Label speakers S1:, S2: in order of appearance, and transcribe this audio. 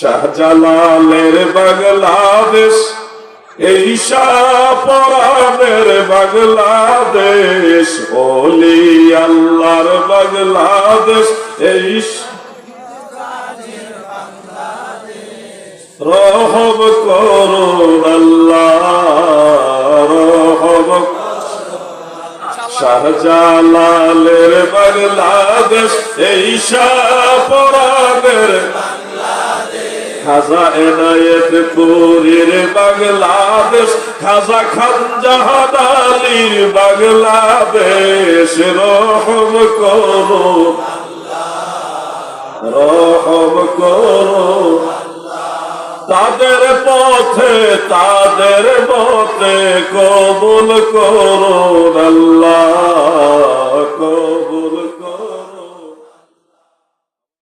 S1: শাহজালালের বাংলাদেশ, এই পরাণের বাংলাদেশ, ওলি আল্লাহর বাংলাদেশ, এই রহম করুন আল্লাহ, রহম শাহজালালের বাংলাদেশ, এই পরাণের খাজা এনায়েত পুরীর বাংলাদেশ, খাজা খান জাহানালির বাংলাদেশ, রহম করো রহম করো। তাদের পথে, তাদের মতে কবুল করো আল্লাহ।